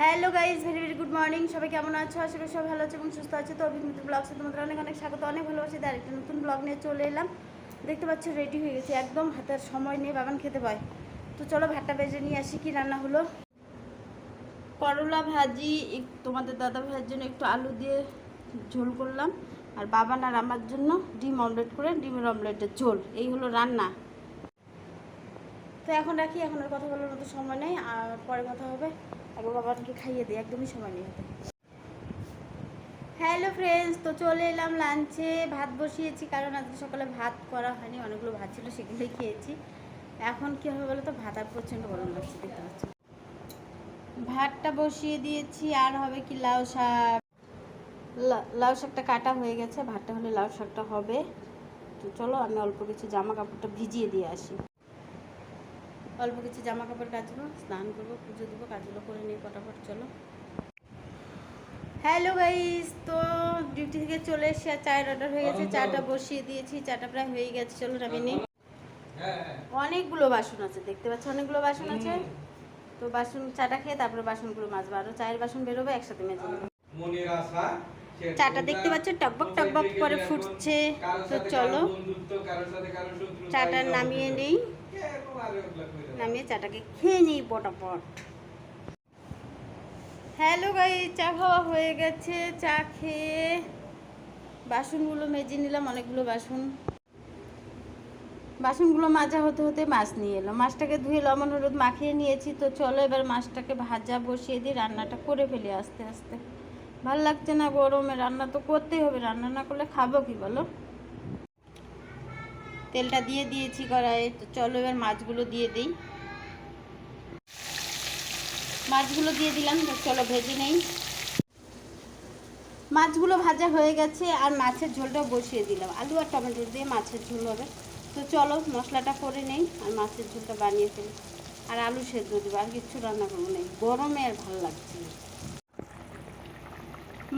Hello guys very very good morning সবাই কেমন আছো? আশা করি সবাই ভালো আছে এবং সুস্থ আছে। তো অভিজ্ঞতা ব্লগসে তোমাদের অনেক অনেক স্বাগত, অনেক ভালোবাসি। তার একটা নতুন ব্লগ নিয়ে চলে এলাম। দেখতে পাচ্ছ রেডি হয়ে গেছে। একদম হাতের সময় নিয়ে বাগান খেতে পায়। তো চলো ভাতটা বেজে নিয়ে আসি। কি রান্না হলো? করলা ভাজি তোমাদের দাদা ভাইয়ের জন্য একটু আলু দিয়ে ঝোল করলাম। আর বাবান আর আমার জন্য ডিম অমলেট করে, ডিমের অমলেটের ঝোল। এই হলো রান্না। তো এখন রাখি, এখন আর কথা বলার মতো সময় নেই, আর পরে কথা হবে। আগে বাবাকে খাইয়ে দিই একদমই সময় নেই হ্যালো ফ্রেন্ডস তো চলে এলাম লাঞ্চে ভাত বসিয়েছি, কারণ আজকে সকালে ভাত করা হয়নি, অনেকগুলো ভাত ছিল, সেগুলোই খেয়েছি। এখন কী হবে বলো তো ভাত আর প্রচণ্ড গরম লাগছে, দেখতে পাচ্ছি। ভাতটা বসিয়ে দিয়েছি, আর হবে কি লাউ শাক। লাউ শাকটা কাটা হয়ে গেছে, ভাতটা হলে লাউ শাকটা হবে। তো চলো, আমি অল্প কিছু জামা কাপড়টা ভিজিয়ে দিয়ে আসি। অল্প কিছু জামা কাপড় কাচবো স্নান করব পুজো দেবো কাজগুলো করে নিই ফটাফট চলো। হ্যালো গাইস তো ডিউটি থেকে চলে এসে আর চায়ের অর্ডার হয়ে গেছে। চাটা বসিয়ে দিয়েছি চাটা প্রায় হয়ে গেছে। চলো নামিয়ে নিই অনেকগুলো বাসন আছে দেখতে পাচ্ছ? অনেকগুলো বাসন আছে। তো বাসন চাটা খেয়ে তারপরে বাসনগুলো মাজবো। আরও চায়ের বাসন বেরোবে একসাথে মেজে নেব। মনের আশা চাটা দেখতে পাচ্ছ? টকবক টকবক করে ফুটছে। তো চলো, চাটা নামিয়ে নেই। নামিয়ে চাটাকে খেয়ে নিই পটাপট। হ্যালো গাই চা খাওয়া হয়ে গেছে। চা খেয়ে বাসনগুলো মেজে নিলাম, অনেকগুলো বাসন। বাসনগুলো মাজা হতে হতে মাছ নিয়ে এলো। মাছটাকে ধুয়ে লবণ, হলুদ মাখিয়ে নিয়েছি। তো চলো এবার মাছটাকে ভাজা বসিয়ে দিয়ে রান্নাটা করে ফেলি আস্তে আস্তে। ভালো লাগছে না গরমে? রান্না তো করতেই হবে। রান্না না করলে খাব কি বলো? তেলটা দিয়ে দিয়েছি কড়াইয়ে। তো চলো এবার মাছগুলো দিয়ে দিই। মাছগুলো দিয়ে দিলাম। চলো ভেজে নেই। মাছগুলো ভাজা হয়ে গেছে আর মাছের ঝোলটাও বসিয়ে দিলাম। আলু আর টমেটো দিয়ে মাছের ঝোল হবে। তো চলো মশলাটা করে নেই আর মাছের ঝোলটা বানিয়ে ফেলি। আর আলু সেদ্ধ দেবো। আর কিচ্ছু রান্না করব নেই গরমে আর ভালো লাগছে না।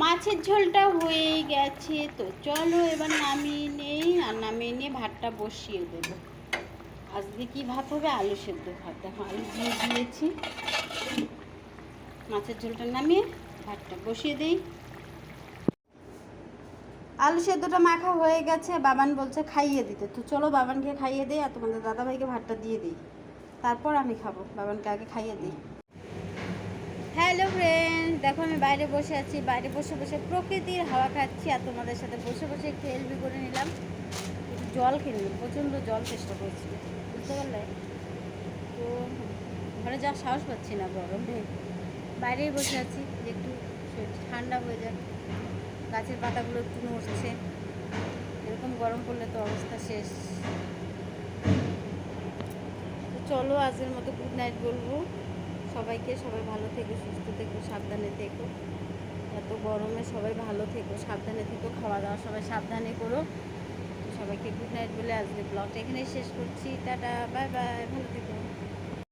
মাছের ঝোলটা হয়ে গেছে। তো চলো এবার নামিয়ে নেই, আর নামিয়ে নিয়ে ভাতটা বসিয়ে দেবো। আজকে কি ভাত হবে? আলু সেদ্ধ ভাত। দেখো, আলু দিয়ে দিয়েছি। মাছের ঝোলটা নামিয়ে ভাতটা বসিয়ে দিই। আলু সেদ্ধটা মাখা হয়ে গেছে। বাবান বলছে খাইয়ে দিতে। তো চলো বাবানকে খাইয়ে দিই, আর তোমাদের দাদাভাইকে ভাতটা দিয়ে দিই। তারপর আমি খাব। বাবানকে আগে খাইয়ে দিই। হ্যালো ফ্রেন্ড দেখো আমি বাইরে বসে আছি। বাইরে বসে বসে প্রকৃতির হাওয়া খাচ্ছি আর তোমাদের সাথে বসে বসে একটু এলবি করে নিলাম। একটু জল খেয়ে নিলাম, প্রচণ্ড জল চেষ্টা করছি, বুঝতে পারলে? তো ঘরে যাওয়ার সাহস পাচ্ছি না গরমে, বাইরেই বসে আছি, যে একটু ঠান্ডা হয়ে যাক, গাছের পাতাগুলো একটু নড়ছে, এরকম গরম পড়লে তো অবস্থা শেষ। চলো আজকের মতো গুড নাইট বলব। সবাইকে, সবাই ভালো থেকো, সুস্থ থেকো, সাবধানে থেকো। এত গরমে সবাই ভালো থেকো, সাবধানে থেকো, খাওয়া দাওয়া সবাই সাবধানে করো। সবাইকে গুড নাইট বলে আজকে ব্লগটা এখানেই শেষ করছি। টাটা বাই বাই ভালো থেকো।